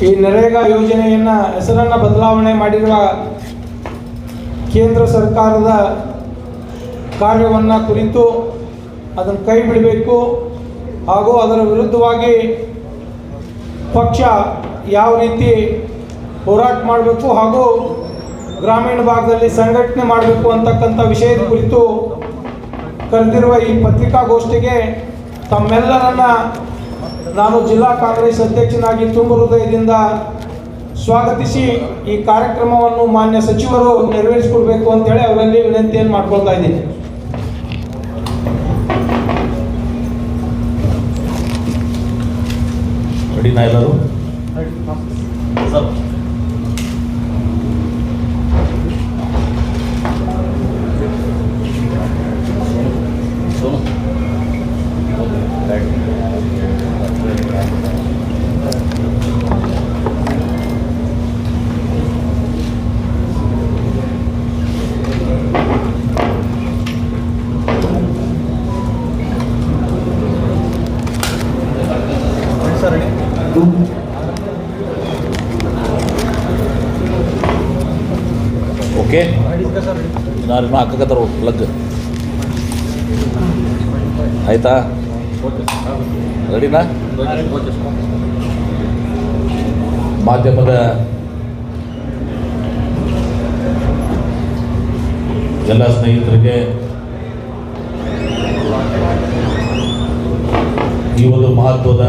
ಈ ನರೇಗಾ ಯೋಜನೆಯನ್ನು ಹೆಸರನ್ನು ಬದಲಾವಣೆ ಮಾಡಿರುವ ಕೇಂದ್ರ ಸರ್ಕಾರದ ಕಾರ್ಯವನ್ನು ಕುರಿತು ಅದನ್ನು ಕೈ ಬಿಡಬೇಕು ಹಾಗೂ ಅದರ ವಿರುದ್ಧವಾಗಿ ಪಕ್ಷ ಯಾವ ರೀತಿ ಹೋರಾಟ ಮಾಡಬೇಕು ಹಾಗೂ ಗ್ರಾಮೀಣ ಭಾಗದಲ್ಲಿ ಸಂಘಟನೆ ಮಾಡಬೇಕು ಅಂತಕ್ಕಂಥ ವಿಷಯದ ಕುರಿತು ಕರೆದಿರುವ ಈ ಪತ್ರಿಕಾಗೋಷ್ಠಿಗೆ ತಮ್ಮೆಲ್ಲರನ್ನ ನಾನು ಜಿಲ್ಲಾ ಕಾಂಗ್ರೆಸ್ ಅಧ್ಯಕ್ಷನಾಗಿ ತುಂಬ ಹೃದಯದಿಂದ ಸ್ವಾಗತಿಸಿ ಈ ಕಾರ್ಯಕ್ರಮವನ್ನು ಮಾನ್ಯ ಸಚಿವರು ನೆರವೇರಿಸಿಕೊಡ್ಬೇಕು ಅಂತೇಳಿ ಅವರಲ್ಲಿ ವಿನಂತಿಯನ್ನು ಮಾಡ್ಕೊಳ್ತಾ ಇದ್ದೀನಿ. ರೆಡಿನಾ ನಾನು ಹಾಕಕತ್ತಾರ ಪ್ಲಗ್ ಆಯ್ತಾ? ರೆಡಿನಾ ಮಾಧ್ಯಮದ ಎಲ್ಲ ಸ್ನೇಹಿತರಿಗೆ ಈ ಒಂದು ಮಹತ್ವದ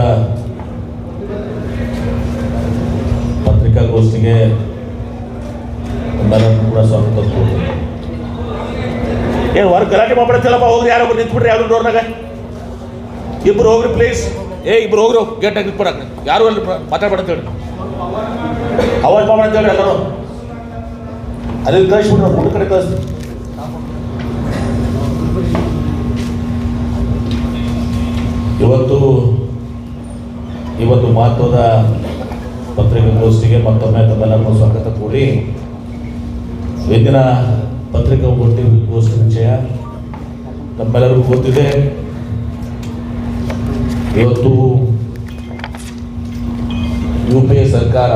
ಪತ್ರಿಕಾಗೋಷ್ಠಿಗೆ ಎಲ್ಲರನ್ನು ಕೂಡ ಸ್ವಾಗತ ಏನು ಹೊರಗೆ ಗಲಾಟೆ ಮಾಡ್ಬಿಡತ್ತಲ್ಲಪ್ಪ ಹೋಗ್ರಿ ಯಾರೋ ನಿಂತ್ಬಿಡ್ರಿ ಯಾರು ಡೋರ್ನಾಗ ಇಬ್ರು ಹೋಗ್ರಿ ಪ್ಲೀಸ್ ಏ ಇಬ್ರು ಹೋಗ್ರಿ ಗೇಟ್ ಆಗಿ ನಿಂತ್ಬಿಡಕ್ಕೆ ಯಾರು ಅಲ್ಲಿ ಮಾತಾಡ್ಬೇಡ ಹೇಳಿ. ಅವಾಜ್ ಮಾಡ್ಬೇಡ ಅಂತ ಹೇಳಿ ಎಲ್ಲರೂ. ಅಲ್ಲಿ ಕಳಿಸ್ಬಿಡ್ರಿ ಮುಂದೆ ಕಡೆ ಕಳಿಸ್. ಇವತ್ತು ಇವತ್ತು ಮಹತ್ವದ ಪತ್ರಿಕಾಗೋಷ್ಠಿಗೆ ಮತ್ತೊಮ್ಮೆ ತಮ್ಮೆಲ್ಲರನ್ನು ಸ್ವಾಗತ ಕೋರಿ. ಇಂದಿನ ಪತ್ರಿಕಾಗೋಷ್ಠಿ ಗೋಷ್ಠಿ ವಿಷಯ ನಮ್ಮೆಲ್ಲರಿಗೂ ಗೊತ್ತಿದೆ. ಇವತ್ತು ಯು ಪಿ ಎ ಸರ್ಕಾರ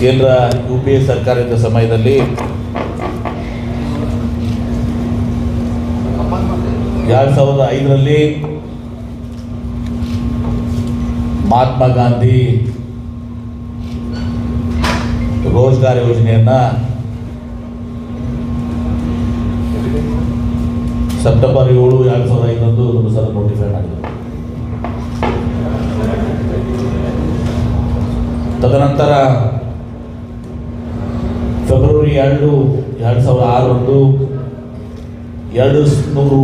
ಕೇಂದ್ರ ಯು ಪಿ ಎ ಸರ್ಕಾರದ ಸಮಯದಲ್ಲಿ ಎರಡು ಸಾವಿರದ ಐದರಲ್ಲಿ ಮಹಾತ್ಮ ಗಾಂಧಿ ರೋಜ್ಗಾರ್ ಯೋಜನೆಯನ್ನ ಸೆಪ್ಟೆಂಬರ್ ಏಳು ಎರಡು ಸಾವಿರದ ಐದರಂದು ಒಂದು ಸಲ ನೋಟಿಫೈ ಮಾಡಿದರು. ತದನಂತರ ಫೆಬ್ರವರಿ ಎರಡು ಎರಡು ಸಾವಿರದ ಆರರಂದು ಎರಡು ನೂರು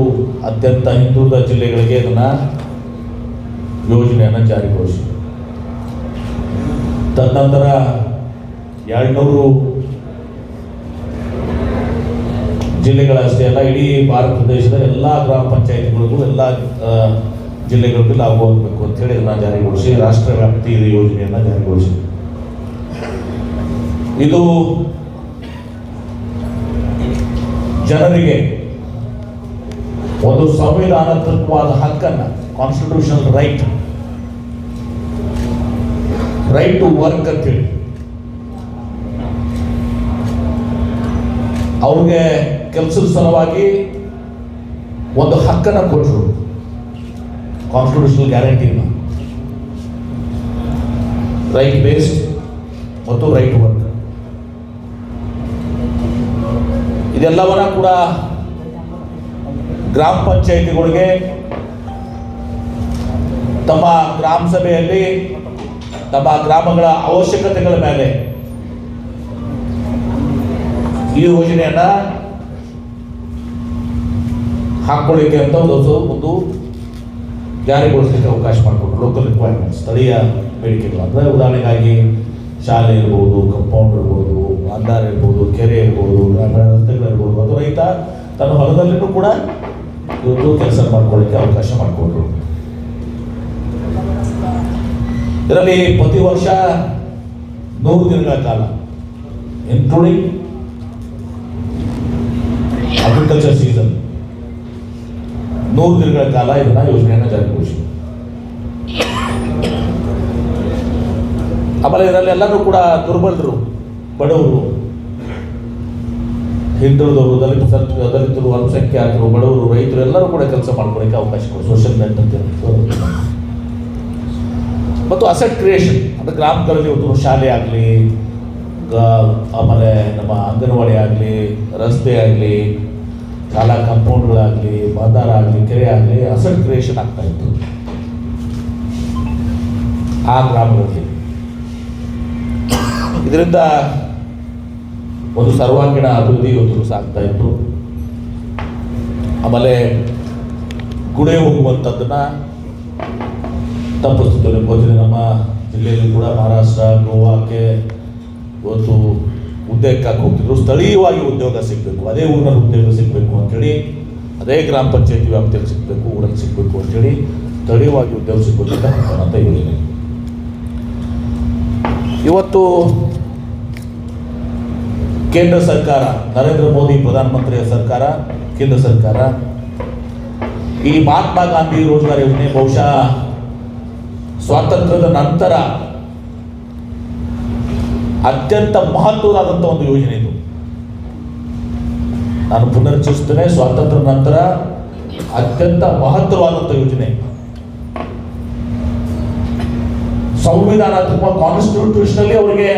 ಅತ್ಯಂತ ಹಿಂದುಳಿದ ಜಿಲ್ಲೆಗಳಿಗೆ ಇದನ್ನು ಯೋಜನೆಯನ್ನು ಜಾರಿಗೊಳಿಸಿದೆ ತದನಂತರ ಎರಡುನೂರು ಜಿಲ್ಲೆಗಳಷ್ಟೇ ಅಲ್ಲ, ಇಡೀ ಭಾರತ ದೇಶದ ಎಲ್ಲ ಗ್ರಾಮ ಪಂಚಾಯತ್ಗಳಿಗೂ ಎಲ್ಲ ಜಿಲ್ಲೆಗಳಿಗೂ ಲಾಭ ಆಗಬೇಕು ಅಂತೇಳಿ ಇದನ್ನು ಜಾರಿಗೊಳಿಸಿ, ರಾಷ್ಟ್ರ ವ್ಯಾಪ್ತಿ ಯೋಜನೆಯನ್ನು ಜಾರಿಗೊಳಿಸಿ. ಇದು ಜನರಿಗೆ ಒಂದು ಸಂವಿಧಾನಾತ್ಮಕವಾದ ಹಕ್ಕನ್ನು constitutional right right to work ಅಂತೇಳಿ ಅವ್ರಿಗೆ ಕೆಲಸದ ಸಲುವಾಗಿ ಒಂದು ಹಕ್ಕನ್ನು ಕೊಟ್ಟರು ಕಾನ್ಸ್ಟಿಟ್ಯೂಷನಲ್ ಗ್ಯಾರಂಟಿನ ರೈಟ್ ಬೇಸ್ಡ್ ಮತ್ತು ರೈಟ್ ವರ್ಕ್ ಇದೆಲ್ಲವನ್ನ ಕೂಡ ಗ್ರಾಮ ಪಂಚಾಯಿತಿಗಳಿಗೆ ತಮ್ಮ ಗ್ರಾಮ ಸಭೆಯಲ್ಲಿ ತಮ್ಮ ಗ್ರಾಮಗಳ ಅವಶ್ಯಕತೆಗಳ ಮೇಲೆ ಈ ಯೋಜನೆಯನ್ನ ಹಾಕೊಳ್ಳಿಕ್ಕೆ ಅಂತ ಒಂದು ಒಂದು ಜಾರಿಗೊಳಿಸಲಿಕ್ಕೆ ಅವಕಾಶ ಮಾಡಿಕೊಟ್ರು. ಲೋಕಲ್ ರಿಕ್ವೈರ್ಮೆಂಟ್ ಸ್ಥಳೀಯ ಬೇಡಿಕೆಗಳು. ಅಂದರೆ ಉದಾಹರಣೆಗಾಗಿ ಶಾಲೆ ಇರ್ಬೋದು ಕಂಪೌಂಡ್ ಇರ್ಬೋದು ಅಂದಾರ ಇರ್ಬೋದು, ಕೆರೆ ಇರ್ಬೋದು, ಗ್ರಾಮೀಣ ರಸ್ತೆಗಳಿರ್ಬೋದು ಅದು ರೈತ ತನ್ನ ಹೊಲದಲ್ಲಿನೂ ಕೂಡ ಇವತ್ತು ಕೆಲಸ ಮಾಡ್ಕೊಳ್ಳಿಕ್ಕೆ ಅವಕಾಶ ಮಾಡಿಕೊಟ್ರು. ಇದರಲ್ಲಿ ಪ್ರತಿ ವರ್ಷ ನೂರು ದಿನಗಳ ಕಾಲ ಇನ್ಕ್ಲೂಡಿಂಗ್ ಅಗ್ರಿಕಲ್ಚರ್ ಸೀಸನ್ ನೂರು ದಿನಗಳ ಕಾಲ ಇದನ್ನ ಯೋಜನೆಯನ್ನು ಜಾರಿಗೊಳಿಸಿ ಆಮೇಲೆ ಇದರಲ್ಲಿ ಎಲ್ಲರೂ ಕೂಡ ದುರ್ಬಲರು, ಬಡವರು, ಹಿಂದುಳಿದವರು, ದಲಿತ ದಲಿತರು, ಅಲ್ಪಸಂಖ್ಯಾತರು, ಬಡವರು, ರೈತರು ಎಲ್ಲರೂ ಕೂಡ ಕೆಲಸ ಮಾಡ್ಕೊಳಕ್ಕೆ ಅವಕಾಶ ಕೊಡಿ ಸೋಷಿಯಲ್ ನೆಟ್ ಮತ್ತು ಅಸೆಟ್ ಕ್ರಿಯೇಷನ್ ಅಂದರೆ ಗ್ರಾಮಗಳಲ್ಲಿ ಒಂದು ಶಾಲೆ ಆಗಲಿ ಆಮೇಲೆ ನಮ್ಮ ಅಂಗನವಾಡಿ ಆಗಲಿ, ರಸ್ತೆ ಆಗಲಿ ಶಾಲಾ ಕಾಂಪೌಂಡ್ಗಳಾಗಲಿ ಬಂದಾರ ಆಗಲಿ ಕೆರೆ ಆಗಲಿ ಅಸೆಟ್ ಕ್ರಿಯೇಷನ್ ಆಗ್ತಾ ಇತ್ತು. ಆ ಗ್ರಾಮಗಳಲ್ಲಿ ಇದರಿಂದ ಒಂದು ಸರ್ವಾಂಗೀಣ ಅಭಿವೃದ್ಧಿ ಒಂದು ಸಾಗ್ತಾ ಇತ್ತು. ಆಮೇಲೆ ಗುಡೆ ಹೋಗುವಂಥದ್ದನ್ನ ತಪ್ಪಿಸ್ತಿತ್ತು ನಿಮ್ಗೆ ನಮ್ಮ ಜಿಲ್ಲೆಯಲ್ಲಿ ಕೂಡ ಮಹಾರಾಷ್ಟ್ರ, ಗೋವಾಕ್ಕೆ ಇವತ್ತು ಉದ್ಯೋಗಕ್ಕೆ ಹೋಗ್ತಿದ್ರು? ಸ್ಥಳೀಯವಾಗಿ ಉದ್ಯೋಗ ಸಿಗಬೇಕು, ಅದೇ ಊರಿನಲ್ಲಿ ಉದ್ಯೋಗ ಸಿಗಬೇಕು ಅಂತೇಳಿ, ಅದೇ ಗ್ರಾಮ ಪಂಚಾಯತಿ ವ್ಯಾಪ್ತಿಯಲ್ಲಿ ಸಿಗಬೇಕು, ಊರಲ್ಲಿ ಸಿಗಬೇಕು ಅಂತೇಳಿ ಸ್ಥಳೀಯವಾಗಿ ಉದ್ಯೋಗ ಸಿಗಬೇಕು ಅಂತ ಅಂತ ಇವತ್ತು ಕೇಂದ್ರ ಸರ್ಕಾರ, ನರೇಂದ್ರ ಮೋದಿ ಪ್ರಧಾನಮಂತ್ರಿಯ ಸರ್ಕಾರ, ಕೇಂದ್ರ ಸರ್ಕಾರ, ಈ ಮಹಾತ್ಮ ಗಾಂಧಿ ರೋಜ್ಗಾರ್ ಯೋಜನೆ ಬಹುಶಃ ಸ್ವಾತಂತ್ರ್ಯದ ನಂತರ ಅತ್ಯಂತ ಮಹತ್ವದಾದಂಥ ಒಂದು ಯೋಜನೆ ಇದು. ನಾನು ಪುನರ್ಚಿಸ್ತೇನೆ ಸ್ವಾತಂತ್ರ್ಯ ನಂತರ ಅತ್ಯಂತ ಮಹತ್ವವಾದಂಥ ಯೋಜನೆ. ಸಂವಿಧಾನಾತ್ಮಕ ಕಾನ್ಸ್ಟಿಟ್ಯೂಷನಲ್ಲಿ ಅವರಿಗೆ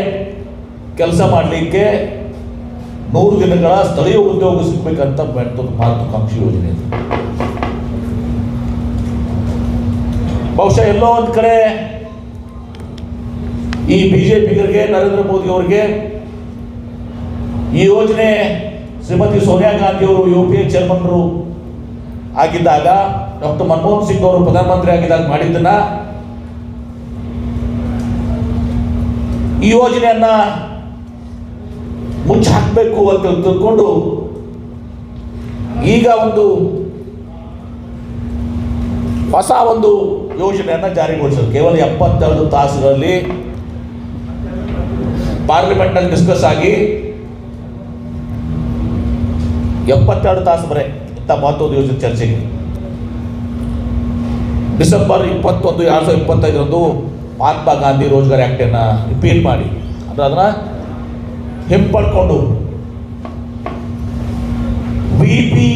ಕೆಲಸ ಮಾಡಲಿಕ್ಕೆ ನೂರು ದಿನಗಳ ಸ್ಥಳೀಯ ಉದ್ಯೋಗ ಸಿಗ್ಬೇಕಂತ ಮಹತ್ವಾಕಾಂಕ್ಷಿ ಯೋಜನೆ ಬಹುಶಃ ಎಲ್ಲೋ ಒಂದು ಕಡೆ ಈ ಬಿಜೆಪಿಗರಿಗೆ, ನರೇಂದ್ರ ಮೋದಿ ಅವರಿಗೆ ಈ ಯೋಜನೆ ಶ್ರೀಮತಿ ಸೋನಿಯಾ ಗಾಂಧಿ ಅವರು ಯು ಪಿ ಎ ಚೇರ್ಮನ್ರು ಆಗಿದ್ದಾಗ ಡಾಕ್ಟರ್ ಮನಮೋಹನ್ ಸಿಂಗ್ ಅವರು ಪ್ರಧಾನಮಂತ್ರಿ ಆಗಿದ್ದಾಗ ಮಾಡಿದ್ದನ್ನ ಈ ಯೋಜನೆಯನ್ನ ಮುಚ್ಚಿ ಹಾಕಬೇಕು ಅಂತ ತಿಳ್ಕೊಂಡು ಈಗ ಒಂದು ಹೊಸ ಒಂದು ಯೋಜನೆಯನ್ನು ಜಾರಿಗೊಳಿಸೋದು ಕೇವಲ ಎಪ್ಪತ್ತೆರಡು ತಾಸುಗಳಲ್ಲಿ ಪಾರ್ಲಿಮೆಂಟ್ನಲ್ಲಿ ಡಿಸ್ಕಸ್ ಆಗಿ ಎಪ್ಪತ್ತೆರಡು ತಾಸು ಬರೇ ಇಂಥ ಮಹತ್ವದ ಯೋಜನೆ ಚರ್ಚೆಗೆ ಡಿಸೆಂಬರ್ ಇಪ್ಪತ್ತೊಂದು, ಎರಡು ಸಾವಿರದ ಇಪ್ಪತ್ತೈದರಂದು ಮಹಾತ್ಮ ಗಾಂಧಿ ರೋಜ್ಗಾರ್ ಆ್ಯಕ್ಟನ್ನು ರಿಪೀಲ್ ಮಾಡಿ. ಅಂದರೆ ಅದನ್ನು ಹಿಂಪಡ್ಕೊಂಡು V P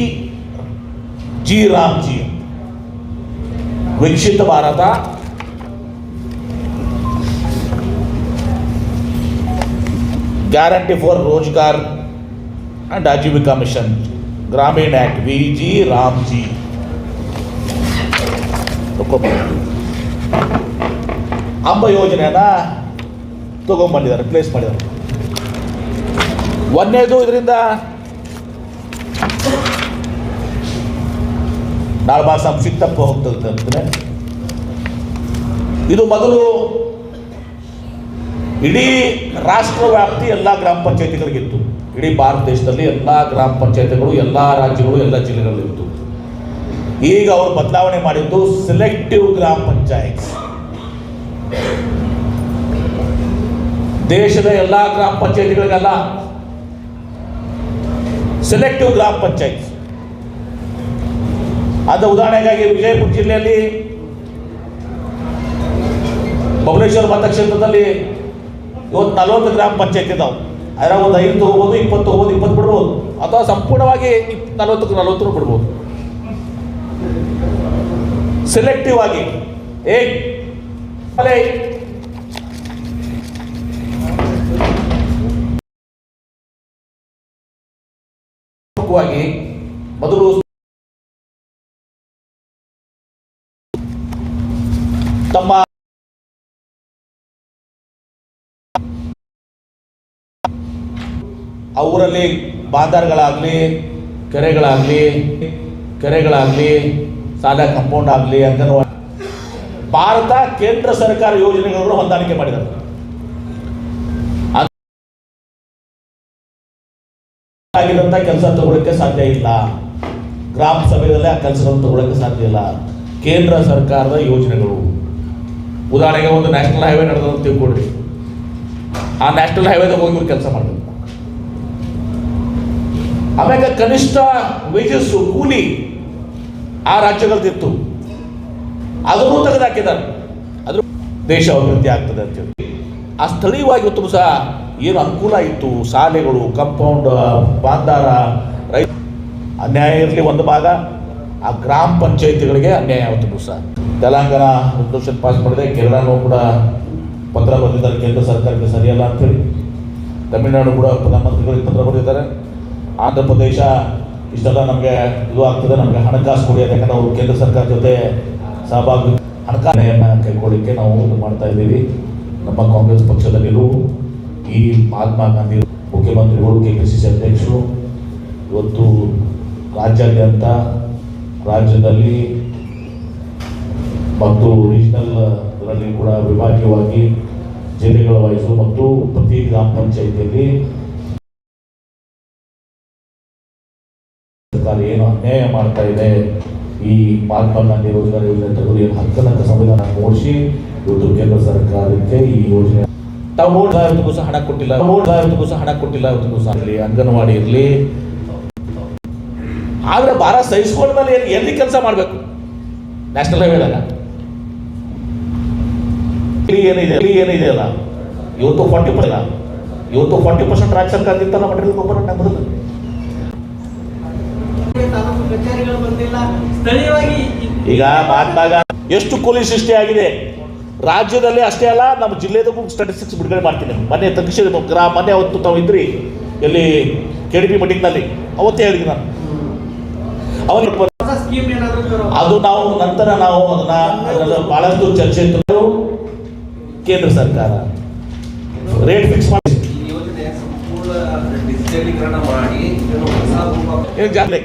G Ramji Viksit Bharat guarantee for Rozgar and Ajeevika mission Gramin act V G Ramji ಅಂಬ ಯೋಜನೆಯನ್ನ ತಗೊಂಡ್ಬಂದಿದ್ದಾರೆ ರಿಪ್ಲೇಸ್ ಮಾಡಿದ್ದಾರೆ ಒಂದನೇದು ಇದರಿಂದ ನಾಳೆ ಭಾಳ ಸಂಕ್ಷಿಪ್ತಪ್ಪ ಹೋಗ್ತದೆ ಅಂತಾನೆ ಇದು ಮೊದಲು ಇಡೀ ರಾಷ್ಟ್ರ ವ್ಯಾಪ್ತಿ ಎಲ್ಲ ಗ್ರಾಮ ಪಂಚಾಯತಿಗಳಿಗಿತ್ತು. ಇಡೀ ಭಾರತ ದೇಶದಲ್ಲಿ ಎಲ್ಲ ಗ್ರಾಮ ಪಂಚಾಯತಿಗಳು, ಎಲ್ಲ ರಾಜ್ಯಗಳು, ಎಲ್ಲ ಜಿಲ್ಲೆಗಳಲ್ಲಿತ್ತು ಈಗ ಅವರು ಬದಲಾವಣೆ ಮಾಡಿದ್ದು ಸೆಲೆಕ್ಟಿವ್ ಗ್ರಾಮ ಪಂಚಾಯತ್ ದೇಶದ ಎಲ್ಲ ಗ್ರಾಮ ಪಂಚಾಯತಿಗಳಿಗೆಲ್ಲ ಸೆಲೆಕ್ಟಿವ್ ಗ್ರಾಮ ಪಂಚಾಯತ್ ಅದ ಉದಾಹರಣೆಗಾಗಿ ವಿಜಯಪುರ ಜಿಲ್ಲೆಯಲ್ಲಿ ಬಬಲೇಶ್ವರ ಮತಕ್ಷೇತ್ರದಲ್ಲಿ ಇವತ್ತು ನಲವತ್ತು ಗ್ರಾಮ ಪಂಚಾಯತ್ ಇದಾವೆ. ಅದರ ಒಂದು ಐದು ತಗೋಬೋದು, ಇಪ್ಪತ್ತು ತಗೋಬೋದು, ಇಪ್ಪತ್ತು ಬಿಡ್ಬೋದು. ಅಥವಾ ಸಂಪೂರ್ಣವಾಗಿ ಇಪ್, ನಲವತ್ತಕ್ಕೆ ನಲವತ್ತು ಬಿಡ್ಬೋದು ಸೆಲೆಕ್ಟಿವ್ ಆಗಿ. ಏ ಮೊದಲು ತಮ್ಮ ಆ ಬಾದರ್ಗಳಾಗಲಿ ಕೆರೆಗಳಾಗಲಿ ಕೆರೆಗಳಾಗಲಿ, ಸಾಲ ಕಂಪೌಂಡ್ ಆಗಲಿ ಅಂಗನವಾಡಿ ಭಾರತ ಕೇಂದ್ರ ಸರ್ಕಾರ ಯೋಜನೆಗಳನ್ನು ಹೊಂದಾಣಿಕೆ ಮಾಡಿದ್ದಾರೆ ಆಗಿದಂಥ ಕೆಲಸ ತಗೊಳ್ಳೋಕ್ಕೆ ಸಾಧ್ಯ ಇಲ್ಲ. ಗ್ರಾಮ ಸಭೆಯಲ್ಲೇ ಆ ಕೆಲಸಗಳನ್ನು ತಗೊಳ್ಳೋಕ್ಕೆ ಸಾಧ್ಯ ಇಲ್ಲ. ಕೇಂದ್ರ ಸರ್ಕಾರದ ಯೋಜನೆಗಳು. ಉದಾಹರಣೆಗೆ ಒಂದು ನ್ಯಾಷನಲ್ ಹೈವೇ ನಡೆದಂತ ತಿಳ್ಕೊಡ್ರಿ ಆ ನ್ಯಾಷನಲ್ ಹೈವೇದಾಗ ಹೋಗಿ ಕೆಲಸ ಮಾಡಬೇಕು. ಆಮ್ಯಾಗ ಕನಿಷ್ಠ ವೇಜಸ್ಸು ಕೂಲಿ ಆ ರಾಜ್ಯಗಳದಿತ್ತು ಅದನ್ನು ತೆಗೆದುಹಾಕಿದ್ದಾರೆ ಅದ್ರ ದೇಶ ಅಭಿವೃದ್ಧಿ ಆಗ್ತದೆ ಅಂತೇಳಿ ಆ ಸ್ಥಳೀಯವಾಗಿ ಇವತ್ತು ಸಹ ಏನು ಅನುಕೂಲ ಇತ್ತು. ಶಾಲೆಗಳು ಕಂಪೌಂಡ್ ಬಾಂದಾರ ರೈ ಅನ್ಯಾಯ ಇರಲಿ ಒಂದು ಭಾಗ. ಆ ಗ್ರಾಮ ಪಂಚಾಯತಿಗಳಿಗೆ ಅನ್ಯಾಯ ಉತ್ತಮ ಸಹ ತೆಲಂಗಾಣ ಪಾಸ್ ಮಾಡಿದೆ ಕೇರಳನೂ ಕೂಡ ಪತ್ರ ಬರೆದಿದ್ದಾರೆ. ಕೇಂದ್ರ ಸರ್ಕಾರಕ್ಕೆ ಸರಿಯಲ್ಲ ಅಂತೇಳಿ ತಮಿಳುನಾಡು ಕೂಡ ಪ್ರಧಾನಮಂತ್ರಿಗಳಿಗೆ ಪತ್ರ ಬರೆದಿದ್ದಾರೆ. ಆಂಧ್ರ ಪ್ರದೇಶ ಇಷ್ಟೆಲ್ಲ ನಮಗೆ ಇದು ಆಗ್ತದೆ, ನಮಗೆ ಹಣಕಾಸು ಕೊಡಿ ಯಾಕಂದ್ರೆ ಅವರು ಕೇಂದ್ರ ಸರ್ಕಾರ ಜೊತೆ ಸಹಭಾಗಿ ಹಣಕಾಸೆಯನ್ನು ಕೈಗೊಳ್ಳಿಕ್ಕೆ ನಾವು ಇದು ಮಾಡ್ತಾ ಇದ್ದೀವಿ. ನಮ್ಮ ಕಾಂಗ್ರೆಸ್ ಪಕ್ಷದ ಈ ಮಹಾತ್ಮ ಗಾಂಧಿ ಮುಖ್ಯಮಂತ್ರಿಗಳು ಕೆ ಪಿ ಸಿ ಸಿ ಅಧ್ಯಕ್ಷರು, ಇವತ್ತು ರಾಜ್ಯಾದ್ಯಂತ ರಾಜ್ಯದಲ್ಲಿ ಮತ್ತು ರೀಜನಲ್ ಇದರಲ್ಲಿ ಕೂಡ ವಿಭಾಗೀಯವಾಗಿ ಜಿಲ್ಲೆಗಳ ವಯಸ್ಸು ಮತ್ತು ಪ್ರತಿ ಗ್ರಾಮ ಪಂಚಾಯಿತಿಯಲ್ಲಿ ಏನು ಅನ್ಯಾಯ ಮಾಡ್ತಾ ಇದೆ. ಈ ಮಹಾತ್ಮ ಗಾಂಧಿ ಯೋಜನೆ ತೆಗೆದು ಏನು ಹಕ್ಕನಕ್ಕ ಸಂವಿಧಾನ ಮೂಡಿಸಿ ಇವತ್ತು ಕೇಂದ್ರ ಸರ್ಕಾರಕ್ಕೆ ಈ ಯೋಜನೆ. ತಾವು ಇವತ್ತಿಗೂ ಸಹ ಹಣ ಕೊಟ್ಟಿಲ್ಲ. ಮೂರು ಇವತ್ತಿಗೂ ಸಹ ಹಣ ಕೊಟ್ಟಿಲ್ಲ ಇವತ್ತಿಗೂ ಸಹ ಇರಲಿ, ಅಂಗನವಾಡಿ ಇರಲಿ. ಆದ್ರೆ ಭಾರ ಸಹಿಸ್ಕೊಂಡ್ಮೇಲೆ ಎಲ್ಲಿ ಎಲ್ಲಿ ಕೆಲಸ ಮಾಡಬೇಕು? ನ್ಯಾಷನಲ್ ಹೈವೇದಾಗ ಇಲ್ಲಿ ಏನಿದೆ? ಇಲ್ಲಿ ಏನಿದೆ ಅಲ್ಲ? ಇವತ್ತು ಫಾರ್ಟಿ ಪರ್ಸೆಂಟ್ ಇವತ್ತು ಫಾರ್ಟಿ ಪರ್ಸೆಂಟ್ ರಾಜ್ಯ ಸರ್ಕಾರದಿಂದ ಮಟೀರಿಯಲ್ ಗೊಬ್ಬರ ತಾಲೂಕು ಕಚೇರಿಗಳು ಬಂದಿಲ್ಲ. ಸ್ಥಳೀಯವಾಗಿ ಈಗ ಮಹಾತ್ಮ ಎಷ್ಟು ಕೂಲಿ ಸೃಷ್ಟಿ ಆಗಿದೆ? ರಾಜ್ಯದಲ್ಲಿ ಅಷ್ಟೇ ಅಲ್ಲ ನಮ್ಮ ಜಿಲ್ಲೆದಕ್ಕೂ ಸ್ಟಾಟಿಸ್ಟಿಕ್ಸ್ ಬಿಡುಗಡೆ ಮಾಡ್ತೀನಿ. ಮನೆ ತಕ್ಷಣ ಗ್ರಾ ಮೊನ್ನೆ ಅವತ್ತು ತಾವು ಇದ್ರಿ ಎಲ್ಲಿ ಕೆ ಡಿ ಪಿ ಮೀಟಿಂಗ್ನಲ್ಲಿ ಅವತ್ತೇ ಹೇಳಿದ್ವಿ ನಾನು. ಅವನು ಅದು ನಾವು ನಂತರ ನಾವು ಅದನ್ನ ಬಹಳಷ್ಟು ಚರ್ಚೆ ಕೇಂದ್ರ ಸರ್ಕಾರ. ರೇಟ್ ಫಿಕ್ಸ್ ಮಾಡಿ. ಜಾಸ್ತಿ